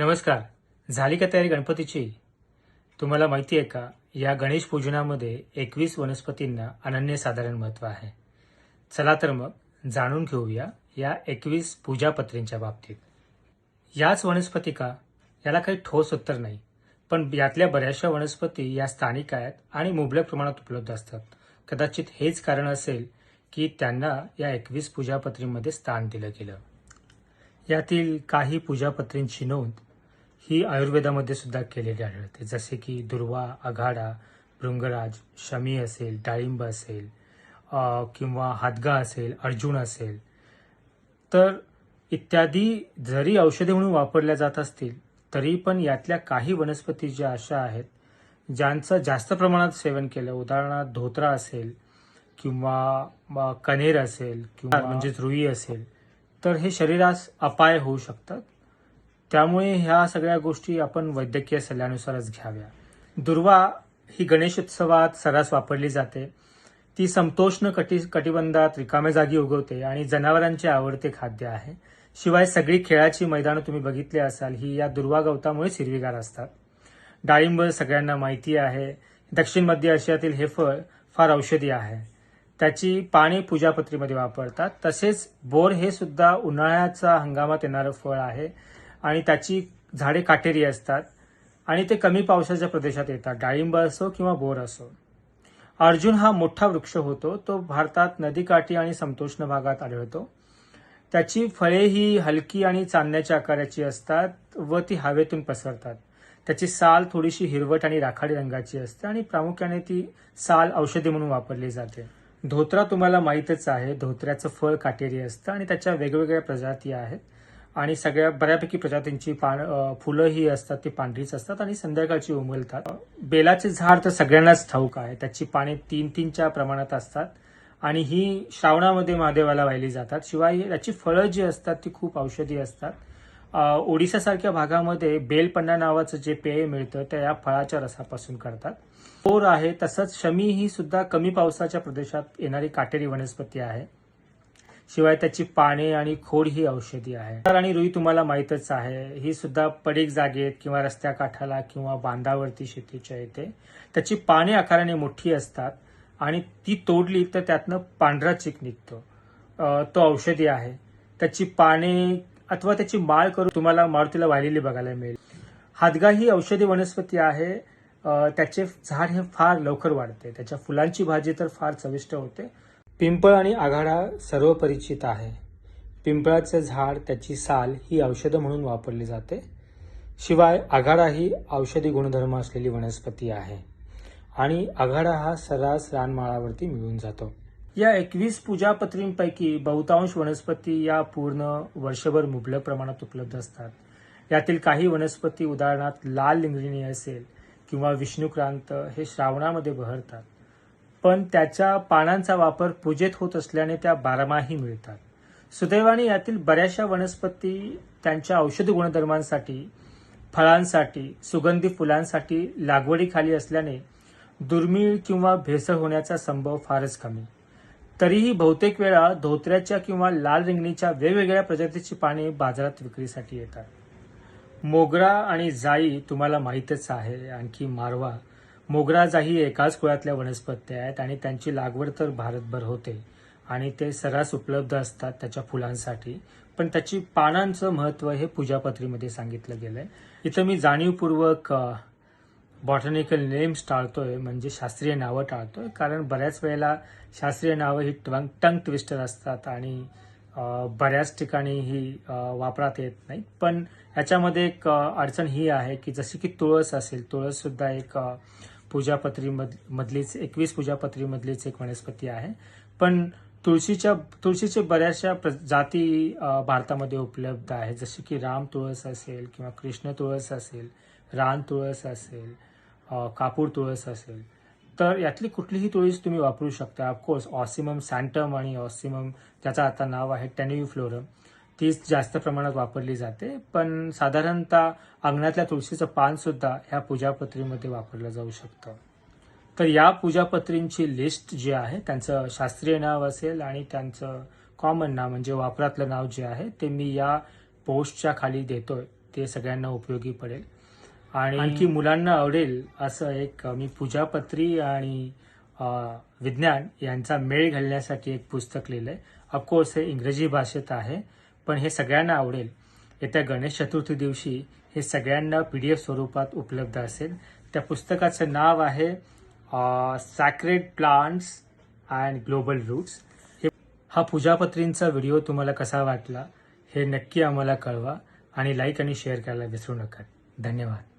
नमस्कार. झाली का तयारी गणपतीची? तुम्हाला माहिती आहे का या गणेश पूजनामध्ये एकवीस वनस्पतींना अनन्यसाधारण महत्त्व आहे. चला तर मग जाणून घेऊया या एकवीस पूजापत्रींच्या बाबतीत. याच वनस्पती का? याला काही ठोस उत्तर नाही पण यातल्या बऱ्याचशा वनस्पती या स्थानिक आहेत आणि मुबलक प्रमाणात उपलब्ध असतात. कदाचित हेच कारण असेल की त्यांना या एकवीस पूजापत्रींमध्ये स्थान दिलं गेलं. यातील काही पूजापत्रींची नोंद ही आयुर्वेदामध्ये सुद्धा केलेली आढळते. जसे की दुर्वा आघाडा भृंगराज शमी असेल डाळिंब असेल किंवा हादगा असेल अर्जुन असेल. तर इत्यादी जरी औषधे म्हणून वापरल्या जात असतील तरी पण यातल्या काही वनस्पती ज्या अशा आहेत ज्यांचं जास्त प्रमाणात सेवन केलं उदाहरणार्थ धोत्रा असेल किंवा कनेर असेल किंवा म्हणजेच रुई असेल तर हे शरीरास अपाय होऊ शकतात. त्यामुळे ह्या सगळ्या गोष्टी आपण वैद्यकीय सल्ल्यानुसारच घ्याव्या. दुर्वा ही गणेश उत्सवात सर्रास वापरली जाते. ती समतोष्ण कटी कटिबंधात रिकाम्या जागी उगवते आणि जनावरांचे आवडते खाद्य आहे. शिवाय सगळी खेळाची मैदानं तुम्ही बघितली असाल ही या दुर्वा गवतामुळे हिरवीगार असतात. डाळिंब सगळ्यांना माहिती आहे. दक्षिण मध्य आशियातील हे फळ फार औषधी आहे. त्याची पाने पूजापत्रीमध्ये वापरतात. तसेच बोर हे सुद्धा उन्हाळ्याचा हंगामात येणारं फळ आहे. आणि त्याची झाडे काटेरी असतात आणि ते कमी पावसाच्या प्रदेशात येतात. डाळिंब असो किंवा बोर असो. अर्जुन हा मोठा वृक्ष होतो. तो भारतात नदीकाठी आणि समतोष्ण भागात आढळतो. त्याची फळे ही हलकी आणि चांदण्याच्या आकाराची असतात व ती हवेतून पसरतात. त्याची साल थोडीशी हिरवट आणि राखाडी रंगाची असते आणि प्रामुख्याने ती साल औषधी म्हणून वापरली जाते. धोत्रा तुम्हाला माहीतच आहे. धोत्र्याचं फळ काटेरी असतं आणि त्याच्या वेगवेगळ्या प्रजाती आहेत. आणि सगळ्या बऱ्यापैकी प्रजातींची पान फुलं ही असतात ती पांढरीच असतात आणि संध्याकाळची उमलतात. बेलाचे झाड तर सगळ्यांनाच ठाऊक आहे. त्याची पाने तीन तीनच्या प्रमाणात असतात. आणि ही श्रावणामध्ये महादेवाला वाहिली जातात. शिवाय याची फळं जी असतात ती खूप औषधी असतात. ओडिशासारख्या ओडिसासारख्या भागामध्ये बेलपन्ना नावाचं जे पेय मिळतं ते या फळाच्या रसापासून करतात. पोर आहे तसंच शमी ही सुद्धा कमी पावसाच्या प्रदेशात येणारी काटेरी वनस्पती आहे. शिवाय त्याची पाने आणि खोड ही औषधी आहे. तर आणि रुई तुम्हाला माहीतच आहे. ही सुद्धा पडीक जागेत किंवा रस्त्या काठाला किंवा बांधावरती शेतीच्या येते. त्याची पाने आकाराने मोठी असतात आणि ती तोडली तर त्यातनं पांढरा चिक निघतो. तो औषधी आहे. त्याची पाने अथवा त्याची माळ करून तुम्हाला मारुतीला वाहिलेली बघायला मिळेल. हादगा ही औषधी वनस्पती आहे. त्याचे झाड हे फार लवकर वाढते. त्याच्या फुलांची भाजी तर फार चविष्ट होते. पिंपळ आणि आघाडा सर्व परिचित आहे. पिंपळाचे झाड त्याची साल ही औषधं म्हणून वापरली जाते. शिवाय आघाडा ही औषधी गुणधर्म असलेली वनस्पती आहे. आणि आघाडा हा सर्रास रानमाळावरती मिळून जातो. या एकवीस पूजापत्रींपैकी बहुतांश वनस्पती या पूर्ण वर्षभर मुबलक प्रमाणात उपलब्ध असतात. यातील काही वनस्पती उदाहरणार्थ लाल लिंगरिणी असेल किंवा विष्णुक्रांत हे श्रावणामध्ये बहरतात. पण त्याच्या पानांचा वापर पूजेत होत असल्याने त्या बारमाही मिळतात. सुदैवाने यातील बऱ्याचशा वनस्पती त्यांच्या औषधी गुणधर्मांसाठी फळांसाठी सुगंधी फुलांसाठी लागवडीखाली असल्याने दुर्मिळ किंवा भेसळ होण्याचा संभव फारच कमी. तरीही बहुतेक वेळा धोत्र्याच्या किंवा लाल रिंगणीच्या वेगवेगळ्या प्रजातीची पाने बाजारात विक्रीसाठी येतात. मोगरा आणि जाई तुम्हाला माहीतच आहे आणखी मारवा मोगरा ही एकाच कुळातल्या वनस्पती आहेत आणि त्यांची लागवड तर भारतभर होते. आणि ते सर्रास उपलब्ध असतात त्याच्या फुलांसाठी. पण त्याची पानांचं महत्त्व हे पूजापत्रीमध्ये सांगितलं गेलंय. इथं मी जाणीवपूर्वक बॉटनिकल नेम्स टाळतोय म्हणजे शास्त्रीय नावं टाळतोय. कारण बऱ्याच वेळेला शास्त्रीय नावं ही टंग टंग ट्विस्टर असतात आणि बऱ्याच ठिकाणी ही वापरात येत नाही पण याच्यामध्ये एक अडचण ही आहे की जशी की तुळस असेल तुळस सुद्धा एक अ, पूजापत्री मधलीच एकवीस पूजापत्रीमधलीच एक वनस्पती आहे. पण तुळशीच्या तुळशीचे बऱ्याचशा प्र जाती भारतामध्ये उपलब्ध आहेत. जसे की राम तुळस असेल किंवा कृष्ण तुळस असेल रान तुळस असेल कापूर तुळस असेल. तर यातली कुठलीही तुळस तुम्ही वापरू शकता. ऑफकोर्स ऑसिमम सॅन्टम आणि ऑसिमम त्याचं आता नाव आहे टेन्युफ्लोरम तीच जास्त प्रमाणात वापरली जाते पण साधारणतः अंगणातल्या तुळशीचं पान सुद्धा ह्या पूजापत्रीमध्ये वापरलं जाऊ शकतं. तर या पूजापत्रींची लिस्ट जी आहे त्यांचं शास्त्रीय नाव असेल आणि त्यांचं कॉमन नाव म्हणजे वापरातलं नाव जे आहे ते मी या पोस्टच्या खाली देतोय. ते सगळ्यांना उपयोगी पडेल. आणि आणखी मुलांना आवडेल असं एक मी पूजापत्री आणि विज्ञान यांचा मेळ घालण्यासाठी एक पुस्तक लिहिलंय. अफकोर्स हे इंग्रजी भाषेत आहे. पण हे सगळ्यांना आवडेल. येत्या गणेश चतुर्थी दिवशी हे सगळ्यांना पी डी एफ स्वरूपात उपलब्ध असेल. त्या पुस्तकाचं नाव आहे sacred plants and global roots हे हा पूजापत्रींचा व्हिडिओ तुम्हाला कसा वाटला हे नक्की आम्हाला कळवा आणि लाईक आणि शेअर करायला विसरू नका. धन्यवाद.